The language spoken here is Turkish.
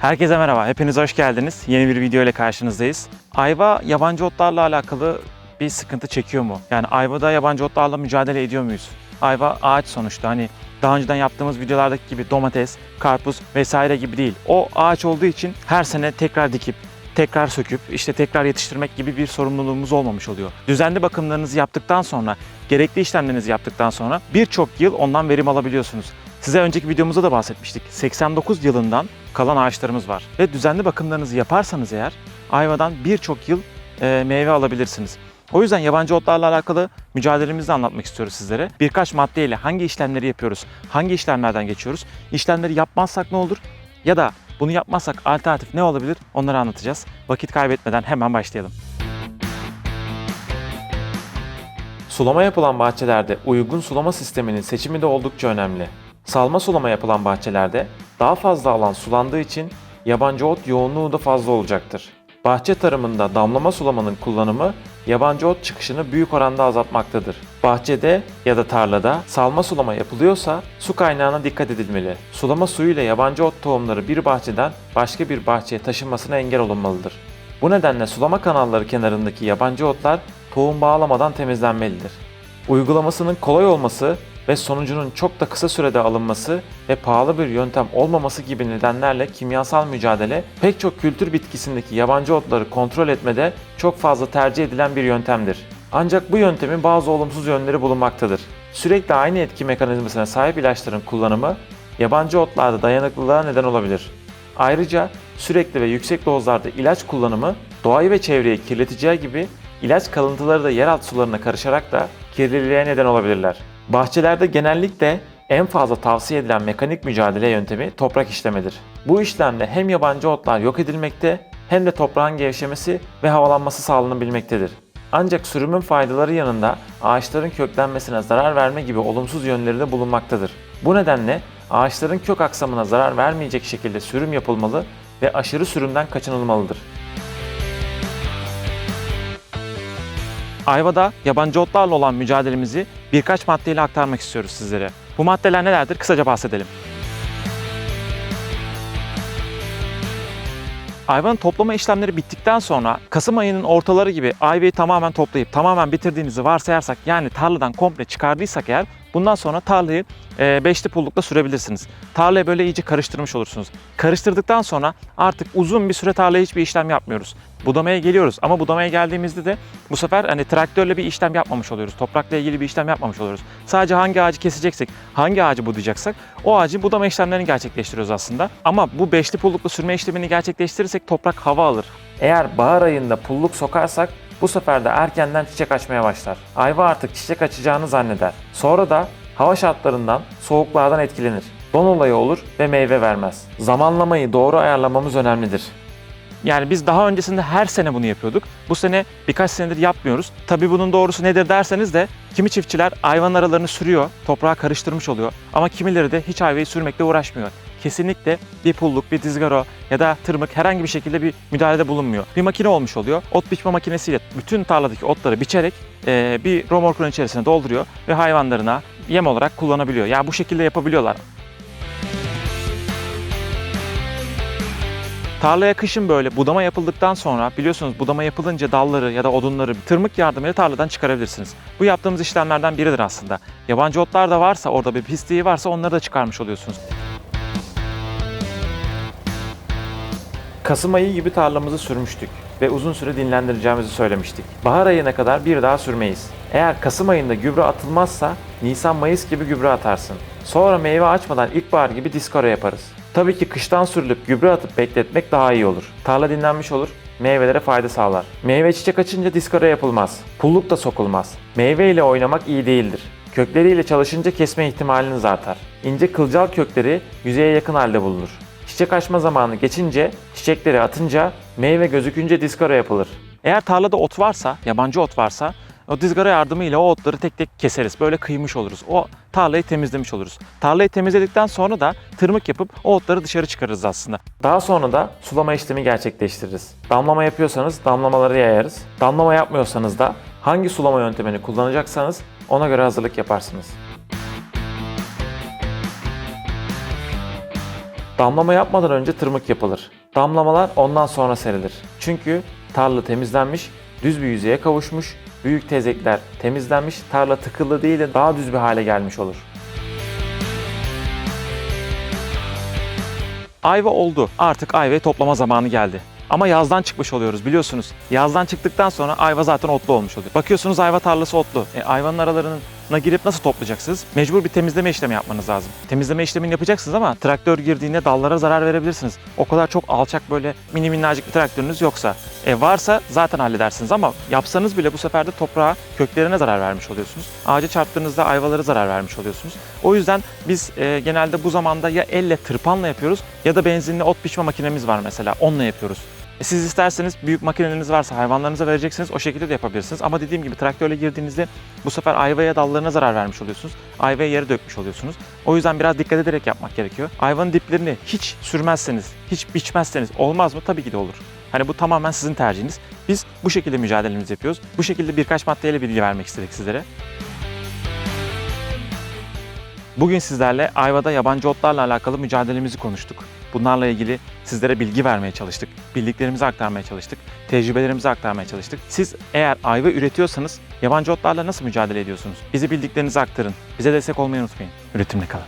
Herkese merhaba, hepiniz hoş geldiniz. Yeni bir video ile karşınızdayız. Ayva yabancı otlarla alakalı bir sıkıntı çekiyor mu? Yani ayvada yabancı otlarla mücadele ediyor muyuz? Ayva ağaç sonuçta hani daha önceden yaptığımız videolardaki gibi domates, karpuz vesaire gibi değil. O ağaç olduğu için her sene tekrar dikip tekrar söküp işte tekrar yetiştirmek gibi bir sorumluluğumuz olmamış oluyor. Düzenli bakımlarınızı yaptıktan sonra, gerekli işlemlerinizi yaptıktan sonra birçok yıl ondan verim alabiliyorsunuz. Size önceki videomuzda da bahsetmiştik. 89 yılından kalan ağaçlarımız var. Ve düzenli bakımlarınızı yaparsanız eğer ayvadan birçok yıl e, meyve alabilirsiniz. O yüzden yabancı otlarla alakalı mücadelemizi de anlatmak istiyoruz sizlere. Birkaç maddeyle hangi işlemleri yapıyoruz, hangi işlemlerden geçiyoruz, işlemleri yapmazsak ne olur ya da bunu yapmazsak alternatif ne olabilir onları anlatacağız. Vakit kaybetmeden hemen başlayalım. Sulama yapılan bahçelerde uygun sulama sisteminin seçimi de oldukça önemli. Salma sulama yapılan bahçelerde daha fazla alan sulandığı için yabancı ot yoğunluğu da fazla olacaktır. Bahçe tarımında damlama sulamanın kullanımı yabancı ot çıkışını büyük oranda azaltmaktadır. Bahçede ya da tarlada salma sulama yapılıyorsa su kaynağına dikkat edilmeli. Sulama suyuyla yabancı ot tohumları bir bahçeden başka bir bahçeye taşınmasına engel olunmalıdır. Bu nedenle sulama kanalları kenarındaki yabancı otlar tohum bağlamadan temizlenmelidir. Uygulamasının kolay olması ve sonucunun çok da kısa sürede alınması ve pahalı bir yöntem olmaması gibi nedenlerle kimyasal mücadele pek çok kültür bitkisindeki yabancı otları kontrol etmede çok fazla tercih edilen bir yöntemdir. Ancak bu yöntemin bazı olumsuz yönleri bulunmaktadır. Sürekli aynı etki mekanizmasına sahip ilaçların kullanımı yabancı otlarda dayanıklılığa neden olabilir. Ayrıca sürekli ve yüksek dozlarda ilaç kullanımı doğayı ve çevreyi kirleteceği gibi ilaç kalıntıları da yeraltı sularına karışarak da kirliliğe neden olabilirler. Bahçelerde genellikle en fazla tavsiye edilen mekanik mücadele yöntemi toprak işlemedir. Bu işlemle hem yabancı otlar yok edilmekte hem de toprağın gevşemesi ve havalanması sağlanabilmektedir. Ancak sürümün faydaları yanında ağaçların köklenmesine zarar verme gibi olumsuz yönleri de bulunmaktadır. Bu nedenle ağaçların kök aksamına zarar vermeyecek şekilde sürüm yapılmalı ve aşırı sürümden kaçınılmalıdır. Ayva'da yabancı otlarla olan mücadelemizi birkaç maddeyle aktarmak istiyoruz sizlere. Bu maddeler nelerdir? Kısaca bahsedelim. Ayvanın toplama işlemleri bittikten sonra Kasım ayının ortaları gibi ayvayı tamamen toplayıp tamamen bitirdiğinizi varsayarsak yani tarladan komple çıkardıysak eğer bundan sonra tarlayı e, beşli pullukla sürebilirsiniz. Tarlayı böyle iyice karıştırmış olursunuz. Karıştırdıktan sonra artık uzun bir süre tarlaya hiçbir işlem yapmıyoruz. Budamaya geliyoruz ama budamaya geldiğimizde de bu sefer hani traktörle bir işlem yapmamış oluyoruz. Toprakla ilgili bir işlem yapmamış oluyoruz. Sadece hangi ağacı keseceksek, hangi ağacı budayacaksak o ağacın budama işlemlerini gerçekleştiriyoruz aslında. Ama bu beşli pullukla sürme işlemini gerçekleştirirsek toprak hava alır. Eğer bahar ayında pulluk sokarsak bu sefer de erkenden çiçek açmaya başlar. Ayva artık çiçek açacağını zanneder. Sonra da hava şartlarından, soğuklardan etkilenir. Don olayı olur ve meyve vermez. Zamanlamayı doğru ayarlamamız önemlidir. Yani biz daha öncesinde her sene bunu yapıyorduk. Bu sene birkaç senedir yapmıyoruz. Tabii bunun doğrusu nedir derseniz de kimi çiftçiler ayvanın aralarını sürüyor, toprağa karıştırmış oluyor. Ama kimileri de hiç ayvayı sürmekle uğraşmıyor. Kesinlikle bir pulluk, bir dizgaro ya da tırmık herhangi bir şekilde bir müdahalede bulunmuyor. Bir makine olmuş oluyor. Ot biçme makinesiyle bütün tarladaki otları biçerek e, bir romorkun içerisine dolduruyor ve hayvanlarına yem olarak kullanabiliyor. Yani bu şekilde yapabiliyorlar. Tarlaya kışın böyle budama yapıldıktan sonra biliyorsunuz budama yapılınca dalları ya da odunları tırmık yardımıyla tarladan çıkarabilirsiniz. Bu yaptığımız işlemlerden biridir aslında. Yabancı otlar da varsa orada bir pisliği varsa onları da çıkarmış oluyorsunuz. Kasım ayı gibi tarlamızı sürmüştük ve uzun süre dinlendireceğimizi söylemiştik. Bahar ayına kadar bir daha sürmeyiz. Eğer Kasım ayında gübre atılmazsa Nisan-Mayıs gibi gübre atarsın. Sonra meyve açmadan ilkbahar gibi diskora yaparız. Tabii ki kıştan sürülüp gübre atıp bekletmek daha iyi olur. Tarla dinlenmiş olur, meyvelere fayda sağlar. Meyve çiçek açınca diskora yapılmaz. Pulluk da sokulmaz. Meyve ile oynamak iyi değildir. Kökleriyle çalışınca kesme ihtimaliniz artar. İnce kılcal kökleri yüzeye yakın halde bulunur. Çiçek açma zamanı geçince, çiçekleri atınca, meyve gözükünce diskara yapılır. Eğer tarlada ot varsa, yabancı ot varsa o dizgara yardımıyla o otları tek tek keseriz. Böyle kıymış oluruz. O tarlayı temizlemiş oluruz. Tarlayı temizledikten sonra da tırmık yapıp o otları dışarı çıkarırız aslında. Daha sonra da sulama işlemi gerçekleştiririz. Damlama yapıyorsanız damlamaları yayarız. Damlama yapmıyorsanız da hangi sulama yöntemini kullanacaksanız ona göre hazırlık yaparsınız. Damlama yapmadan önce tırmık yapılır. Damlamalar ondan sonra serilir. Çünkü tarla temizlenmiş, düz bir yüzeye kavuşmuş, büyük tezekler temizlenmiş, tarla tıkılı değil de daha düz bir hale gelmiş olur. Ayva oldu. Artık ayvayı toplama zamanı geldi. Ama yazdan çıkmış oluyoruz biliyorsunuz. Yazdan çıktıktan sonra ayva zaten otlu olmuş oluyor. Bakıyorsunuz ayva tarlası otlu. E, ayvanın aralarına girip nasıl toplayacaksınız? Mecbur bir temizleme işlemi yapmanız lazım. Temizleme işlemini yapacaksınız ama traktör girdiğinde dallara zarar verebilirsiniz. O kadar çok alçak böyle mini minnacık bir traktörünüz yoksa. E, varsa zaten halledersiniz ama yapsanız bile bu sefer de toprağa, köklerine zarar vermiş oluyorsunuz. Ağaca çarptığınızda ayvalara zarar vermiş oluyorsunuz. O yüzden biz e, genelde bu zamanda ya elle tırpanla yapıyoruz ya da benzinli ot biçme makinemiz var mesela onunla yapıyoruz. E, Siz isterseniz büyük makineleriniz varsa hayvanlarınıza vereceksiniz o şekilde de yapabilirsiniz. Ama dediğim gibi traktörle girdiğinizde bu sefer ayvaya dallarına zarar vermiş oluyorsunuz. Ayvaya yere dökmüş oluyorsunuz. O yüzden biraz dikkat ederek yapmak gerekiyor. Ayvanın diplerini hiç sürmezseniz, hiç biçmezseniz olmaz mı? Tabii ki de olur. Hani bu tamamen sizin tercihiniz. Biz bu şekilde mücadelemizi yapıyoruz. Bu şekilde birkaç maddeyle bilgi vermek istedik sizlere. Bugün sizlerle Ayva'da yabancı otlarla alakalı mücadelemizi konuştuk. Bunlarla ilgili sizlere bilgi vermeye çalıştık. Bildiklerimizi aktarmaya çalıştık. Tecrübelerimizi aktarmaya çalıştık. Siz eğer ayva üretiyorsanız yabancı otlarla nasıl mücadele ediyorsunuz? Bizi bildiklerinizi aktarın. Bize destek olmayı unutmayın. Üretimle kalın.